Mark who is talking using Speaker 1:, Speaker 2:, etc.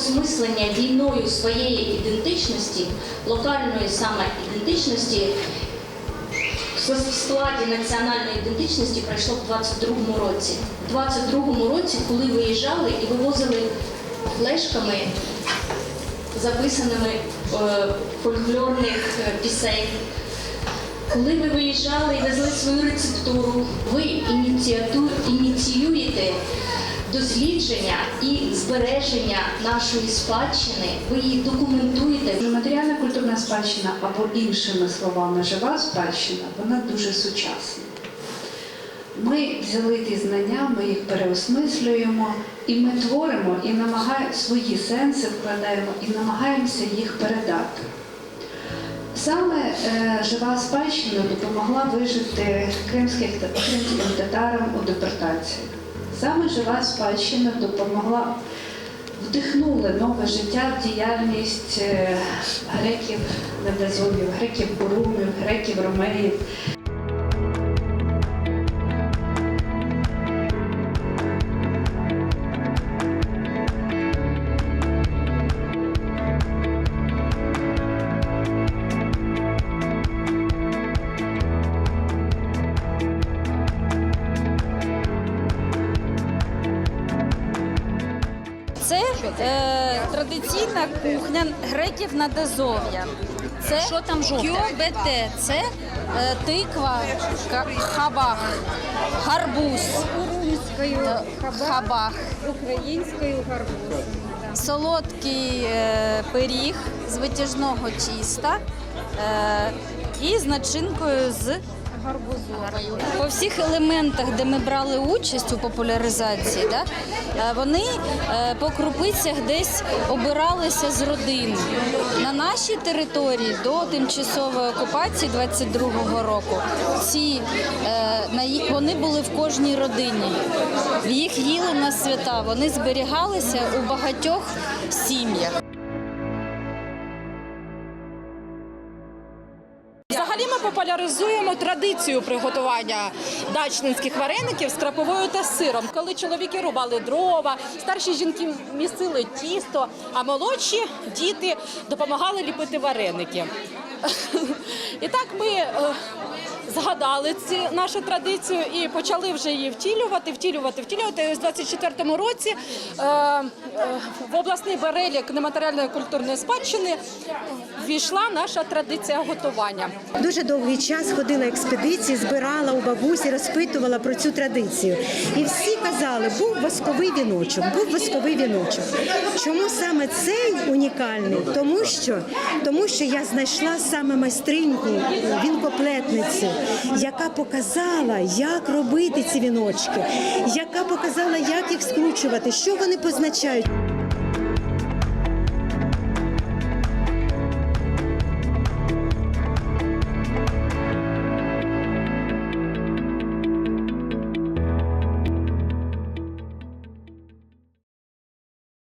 Speaker 1: переосмислення війною своєї ідентичності, локальної саме ідентичності, в складі національної ідентичності пройшло в 22-му році. В 22-му році, коли виїжджали і вивозили флешками записаними е, фольклорних е, пісень. Коли ви виїжджали і везли свою рецептуру, ви ініціюєте дослідження і збереження нашої спадщини, ви її документуєте.
Speaker 2: Матеріальна культурна спадщина або іншими словами жива спадщина, вона дуже сучасна. Ми взяли ті знання, ми їх переосмислюємо, і ми творимо і намагаємо свої сенси вкладаємо і намагаємося їх передати. Саме е, жива спадщина допомогла вижити кримських, кримським татарам у депортації. Саме жива спадщина допомогла вдихнули нове життя в діяльність греків, е, греків-бурумів, греків бурумів,
Speaker 3: Це е, традиційна кухня греків Надазов'я. Це
Speaker 4: Що там жовте?
Speaker 3: кьобете, це е, тиква, хабах, гарбуз, е, хабах,
Speaker 4: українською гарбуз.
Speaker 3: солодкий е, пиріг з витяжного тіста е, і з начинкою з гарбузовою. По всіх елементах, де ми брали участь у популяризації, да, е, вони е, по крупицях десь обиралися з родин. На нашій території до тимчасової окупації 22-го року ці е, вони були в кожній родині. Їх їли на свята, вони зберігалися у багатьох сім'ях.
Speaker 5: Взагалі ми популяризуємо традицію приготування дачнинських вареників з краповою та сиром. Коли чоловіки рубали дрова, старші жінки місили тісто, а молодші діти допомагали ліпити вареники. І так ми е, згадали ці нашу традицію і почали вже її втілювати, втілювати, втілювати. І ось 24-му році е, е, в обласний перелік нематеріальної культурної спадщини ввійшла наша традиція готування.
Speaker 6: Дуже довгий час ходила експедиції, збирала у бабусі, розпитувала про цю традицію. І всі казали, був восковий віночок, був восковий віночок. Чому саме цей унікальний? Тому що, тому що я знайшла саме майстриньку, вінкоплетницю, яка показала, як робити ці віночки, яка показала, як їх скручувати, що вони позначають.